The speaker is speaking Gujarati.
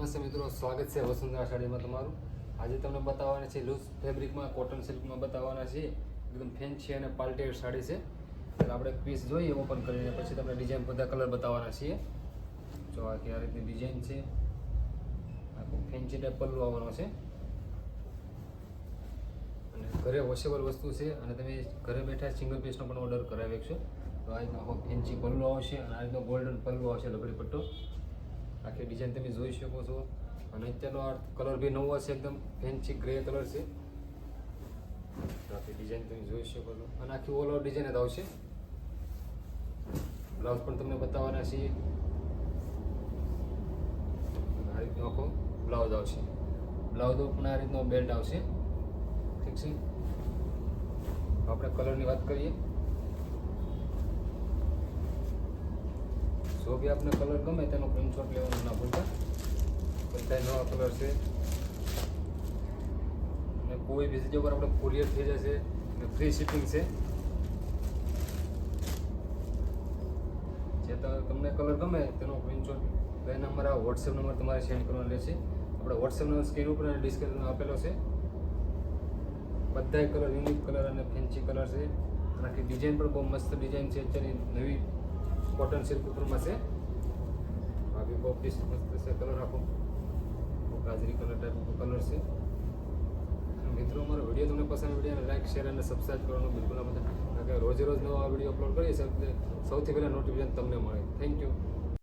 નમસ્તે મિત્રો, સ્વાગત છે વસુંધરા સાડીમાં તમારું. આજે તમને બતાવવાના છે લૂઝ ફેબ્રિકમાં કોટન સિલ્કમાં બતાવવાના છે. એકદમ ફેન્સી અને પાલ્ટેડ સાડી છે. એટલે આપણે પીસ જોઈએ ઓપન કરીને પછી તમને ડિઝાઇન બધા કલર બતાવવાના છીએ. જો આ આ રીતની ડિઝાઇન છે. આખું ફેન્સી ટાઈપ પલ્લું આવવાનો છે. અને ઘરે વોશેબલ વસ્તુ છે અને તમે ઘરે બેઠા સિંગલ પીસનો પણ ઓર્ડર કરાવી શકશો. તો આ રીતનો આખો ફેન્સી પલ્લું આવશે અને આ રીતનો ગોલ્ડન પલ્લું આવશે લગડી પટ્ટો ડિઝાઇન તમે જોઈ શકો છો. અને અત્યારનો આ કલર બી નવો છે એકદમ ફેન્સી ગ્રે કલર છે. આખી ડિઝાઇન તમે જોઈ શકો છો. અને આખી ઓલ ઓવર ડિઝાઇન જ આવશે. બ્લાઉઝ પણ તમને બતાવવાના છીએ. આ રીતનો આખો બ્લાઉઝ આવશે. બ્લાઉઝ પણ આ રીતનો બેલ્ટ આવશે. ઠીક છે? આપણે કલરની વાત કરીએ. જો બી આપને કલર ગમે તેનો પ્રિન્ટઆઉટ લેવાનું ના ભૂલતા. બધા નવા કલર છે. અને કોઈ બી જગ્યા પર આપણે કુરિયર થઈ જશે અને ફ્રી શિપિંગ છે. જે તમને કલર ગમે તેનો પ્રિન્ટઆઉટ બે નંબર આ વોટ્સએપ નંબર તમારે સેન્ડ કરવાનો રહેશે. આપણે વોટ્સએપ નંબર સ્ક્રીન ઉપર અને ડિસ્ક્રિપ્શન આપેલો છે. બધાય કલર યુનિક કલર અને ફેન્સી કલર છે. આખી ડિઝાઇન પણ બહુ મસ્ત ડિઝાઇન છે. અત્યારની નવી કોટન સિલ્ક ઉપરમાં છે આ બી બહુ પીસ મસ્ત છે કલર આખો. ગાજરી કલર ટાઈપ કલર છે. મિત્રો, અમારો વીડિયો તમને પસંદ વિડીયોને લાઈક શેર અને સબસ્ક્રાઈબ કરવાનું બિલકુલ ના બધા કારણ કે રોજે રોજ નવા વીડિયો અપલોડ કરીએ છીએ સૌથી પહેલાં નોટિફિકેશન તમને મળે. Thank you